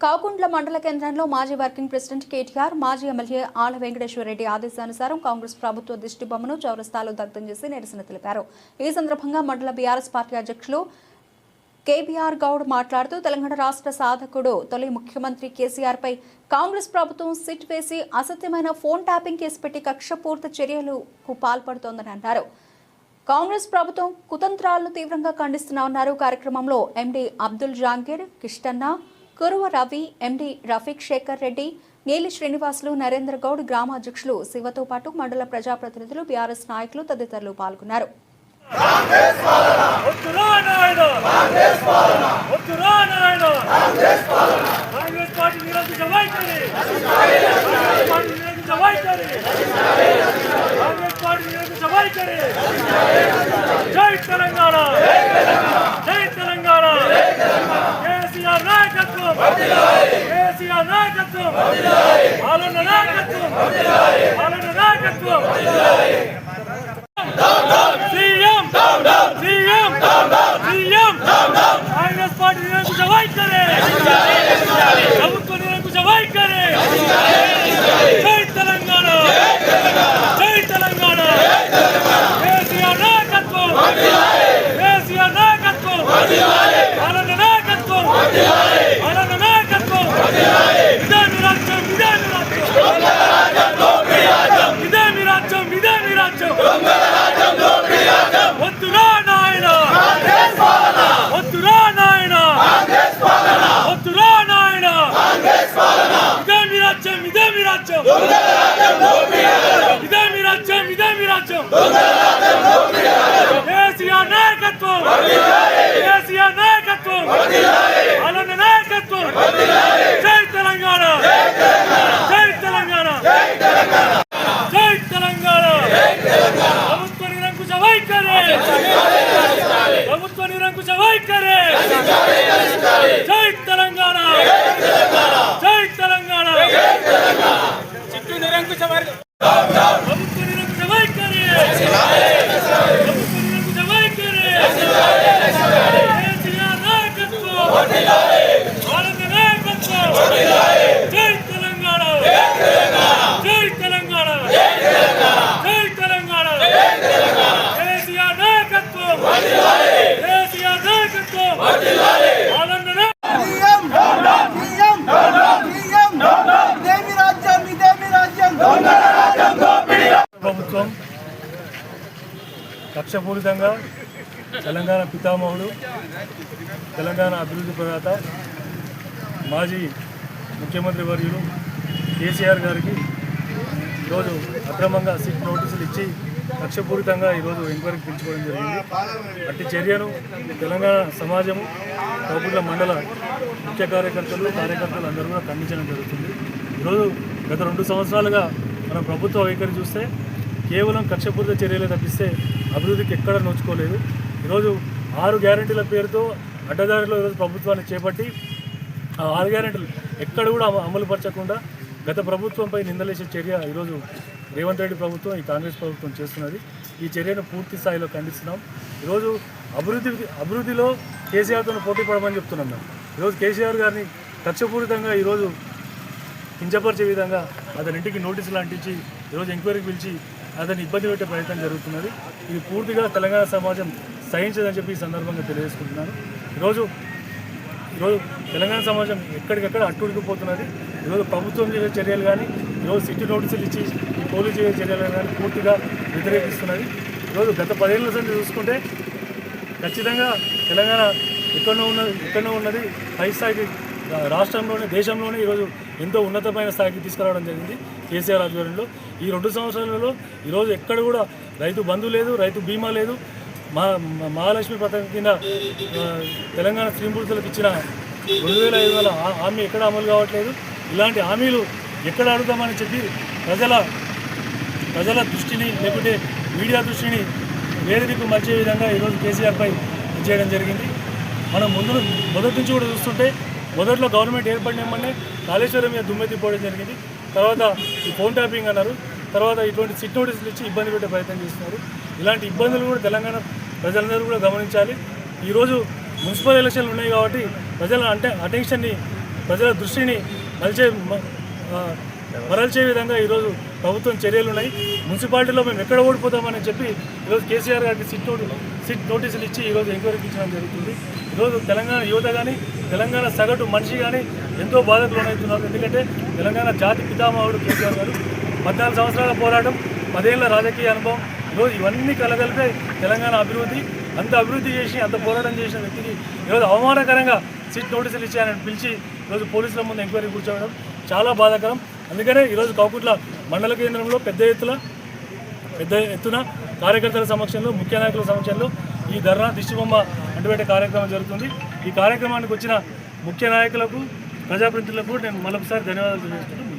కాకుంట్ల మండల కేంద్రంలో మాజీ వర్కింగ్ ప్రెసిడెంట్ కేటీఆర్ మాజీ ఎమ్మెల్యే ఆల వెంకటేశ్వరరెడ్డి ఆదేశానుసారం కాంగ్రెస్ ప్రభుత్వ దిష్టి బొమ్మను చౌరస్తాలో దగ్ధం చేసి నిరసన తెలిపారు. ఈ సందర్భంగా మండల బీఆర్ఎస్ పార్టీ అధ్యక్షులు కేబీఆర్ గౌడ్ మాట్లాడుతూ తెలంగాణ రాష్ట్ర సాధకుడు తొలి ముఖ్యమంత్రి కేసీఆర్ పై కాంగ్రెస్ ప్రభుత్వం సిట్ వేసి అసత్యమైన ఫోన్ ట్యాపింగ్ కేసు పెట్టి కక్షపూర్త చర్యలకు పాల్పడుతోందని అన్నారు. కాంగ్రెస్ ప్రభుత్వం కుతంత్రాలను తీవ్రంగా ఖండిస్తున్నామన్నారు కార్యక్రమంలో ఎండీ అబ్దుల్ జాంగీర్ కిష్టన్న కురువ రవి ఎండి రఫీక్ శేఖర్ రెడ్డి నీలి శ్రీనివాసులు నరేంద్ర గౌడ్ గ్రామ అధ్యక్షులు శివతో పాటు మండల ప్రజాప్రతినిధులు బీఆర్ఎస్ నాయకులు తదితరులు పాల్గొన్నారు వద్దురా నాయుడు వద్దురా నాయుడు కాంగ్రెస్ పార్టీ నిరంకుశ వైఖరి కాంగ్రెస్ పార్టీ నిరంకుశ వైఖరి కాంగ్రెస్ పార్టీ నిరంకుశ వైఖరి జై తెలంగాణ జై తెలంగాణ కేసీఆర్ నాయకత్వం కేసీఆర్ నాయకత్వం. పాలన నాయకత్వం. పాలన నాయకత్వం. CM. CM. CM. Congress party నిరంకుశ వైఖరి. ప్రభుత్వ నిరంకుశ వైఖరి. జై తెలంగాణ. జై తెలంగాణ. కేసీఆర్ నాయకత్వం. కేసీఆర్ నాయకత్వం. పాలన నాయకత్వం పాలన నాయకత్వం ఇదే మీ రాజ్యం ఇదే మీ రాజ్యం ఇదే మీ రాజ్యం ఇదే మీ రాజ్యం వద్దురా నాయన వద్దురా నాయన వద్దురా నాయన ఇదే మీ రాజ్యం ఇదే మీ రాజ్యం. ఇదే మీ రాజ్యం ఇదే మీ రాజ్యం. కేసీఆర్ నాయకత్వం. కేసీఆర్ నాయకత్వం. అలన్న నాయకత్వం జై తెలంగాణ జై తెలంగాణ జై తెలంగాణ ప్రభుత్వ నిరంకుశ వైఖరి ప్రభుత్వ నిరంకుశ వైఖరి జై తెలంగాణ జై తెలంగాణ చిట్టు నిరంకుశ ప్రభుత్వ నిరంకుశ వైఖరి ప్రభుత్వ నిరంకుశ వైఖరి కేసీఆర్ నాయకత్వం భారత నాయకత్వం జై తెలంగాణ జై తెలంగాణ జై తెలంగాణ కేసీఆర్ నాయకత్వం కేసీఆర్ నాయకత్వం ఆనంద సీఎం సీఎం సీఎం ఇదేమి రాజ్యం ఇదేమి రాజ్యం ప్రభుత్వం కక్షపూరితంగా తెలంగాణ పితామహుడు తెలంగాణ అభివృద్ధి ప్రదాత మాజీ ముఖ్యమంత్రి వర్యులు కేసీఆర్ గారికి ఈరోజు అక్రమంగా సిట్ నోటీసులు ఇచ్చి కక్షపూరితంగా ఈరోజు ఎంక్వైరీకి పిలుచుకోవడం జరిగింది. అట్టి చర్యను తెలంగాణ సమాజము కౌపుల మండల ముఖ్య కార్యకర్తలు కార్యకర్తలు అందరూ కూడా ఖండించడం జరుగుతుంది. ఈరోజు గత రెండు సంవత్సరాలుగా మన ప్రభుత్వ వైఖరి చూస్తే కేవలం కక్షపూరిత చర్యలే తప్పిస్తే అభివృద్ధికి ఎక్కడ నోచుకోలేదు. ఈరోజు ఆరు గ్యారంటీల పేరుతో అడ్డదారిలో ఈరోజు ప్రభుత్వాన్ని చేపట్టి ఆ ఆరు గ్యారెంటీలు ఎక్కడ కూడా అమలుపరచకుండా అమలు పరచకుండా గత ప్రభుత్వంపై నిందలేసే చర్య ఈరోజు రేవంత్ రెడ్డి ప్రభుత్వం ఈ కాంగ్రెస్ ప్రభుత్వం చేస్తున్నది. ఈ చర్యను పూర్తి స్థాయిలో ఖండిస్తున్నాం. ఈరోజు అభివృద్ధి అభివృద్ధిలో కేసీఆర్తో పోటీ పడమని చెప్తున్నాం మేము. ఈరోజు కేసీఆర్ గారిని కక్షపూరితంగా ఈరోజు కించపరిచే విధంగా అతని ఇంటికి నోటీసులు అంటించి ఈరోజు ఎంక్వైరీకి పిలిచి అతన్ని ఇబ్బంది పెట్టే ప్రయత్నం జరుగుతున్నది. ఇది పూర్తిగా తెలంగాణ సమాజం సహించదని చెప్పి ఈ సందర్భంగా తెలియజేసుకుంటున్నాను. ఈరోజు ఈరోజు తెలంగాణ సమాజం ఎక్కడికెక్కడ అట్టుడికిపోతున్నది. ఈరోజు ప్రభుత్వం చేసే చర్యలు కానీ ఈరోజు సిటీ నోటీసులు ఇచ్చి పోలీసు చేసే చర్యలు కానీ పూర్తిగా వ్యతిరేకిస్తున్నది. ఈరోజు గత పదేళ్ళ సంగతి చూసుకుంటే ఖచ్చితంగా తెలంగాణ ఎక్కడో ఉన్నది ఎక్కడో ఉన్నది. పై స్థాయికి రాష్ట్రంలోనే దేశంలోనే ఈరోజు ఎంతో ఉన్నతమైన స్థాయికి తీసుకురావడం జరిగింది. కేసీఆర్ ఆధ్వర్యంలో ఈ రెండు సంవత్సరాలలో ఈరోజు ఎక్కడ కూడా రైతు బంధు లేదు రైతు బీమా లేదు. మా మహాలక్ష్మి పథకం కింద తెలంగాణ స్త్రీమూర్తులకు ఇచ్చిన రెండు వేల ఐదు వందల హామీ ఎక్కడ అమలు కావట్లేదు. ఇలాంటి హామీలు ఎక్కడ అడుగుతామని చెప్పి ప్రజల ప్రజల దృష్టిని లేకుంటే మీడియా దృష్టిని వేదికకు మర్చే విధంగా ఈరోజు కేసీఆర్పై చేయడం జరిగింది. మనం ముందు మొదటి నుంచి కూడా చూస్తుంటే మొదట్లో గవర్నమెంట్ ఏర్పడినామనే కాళేశ్వరం మీద దుమ్మెత్తిపోవడం జరిగింది. తర్వాత ఈ ఫోన్ ట్యాపింగ్ అన్నారు. తర్వాత ఇటువంటి సిట్ నోటీసులు ఇచ్చి ఇబ్బంది పెట్టే ప్రయత్నం చేస్తున్నారు. ఇలాంటి ఇబ్బందులు కూడా తెలంగాణ ప్రజలందరూ కూడా గమనించాలి. ఈరోజు మున్సిపల్ ఎలక్షన్లు ఉన్నాయి కాబట్టి ప్రజల అంటే అటెన్షన్ని ప్రజల దృష్టిని మలిచే మ- మరల్చే విధంగా ఈరోజు ప్రభుత్వం చర్యలు ఉన్నాయి. మున్సిపాలిటీలో మేము ఎక్కడ ఓడిపోతామని చెప్పి ఈరోజు కేసీఆర్ గారికి సిట్ సిట్ నోటీసులు ఇచ్చి ఈరోజు ఎంక్వైరీకి ఇచ్చడం జరుగుతుంది. ఈరోజు తెలంగాణ యువత కానీ తెలంగాణ సగటు మనిషి కానీ ఎంతో బాధకు లోనవుతున్నారు. ఎందుకంటే తెలంగాణ జాతి పితామహుడు కేసీఆర్ గారు. పద్నాలుగు సంవత్సరాల పోరాటం పదేళ్ళ రాజకీయ అనుభవం ఈరోజు ఇవన్నీ కలగలిపే తెలంగాణ అభివృద్ధి అంత అభివృద్ధి చేసి అంత పోరాటం చేసిన వ్యక్తికి ఈరోజు అవమానకరంగా సిట్ నోటీసులు ఇచ్చారని పిలిచి ఈరోజు పోలీసుల ముందు ఎంక్వైరీ కూర్చోవడం చాలా బాధాకరం. అందుకనే ఈరోజు కౌకుట్ల మండల కేంద్రంలో పెద్ద ఎత్తున పెద్ద ఎత్తున కార్యకర్తల సమక్షంలో ముఖ్య నాయకుల సమక్షంలో ఈ ధర్నా దిష్టిబొమ్మ అంటుపెట్టే కార్యక్రమం జరుగుతుంది. ఈ కార్యక్రమానికి వచ్చిన ముఖ్య నాయకులకు ప్రజాప్రతినిధులకు నేను మరొకసారి ధన్యవాదాలు తెలియజేస్తున్నాను.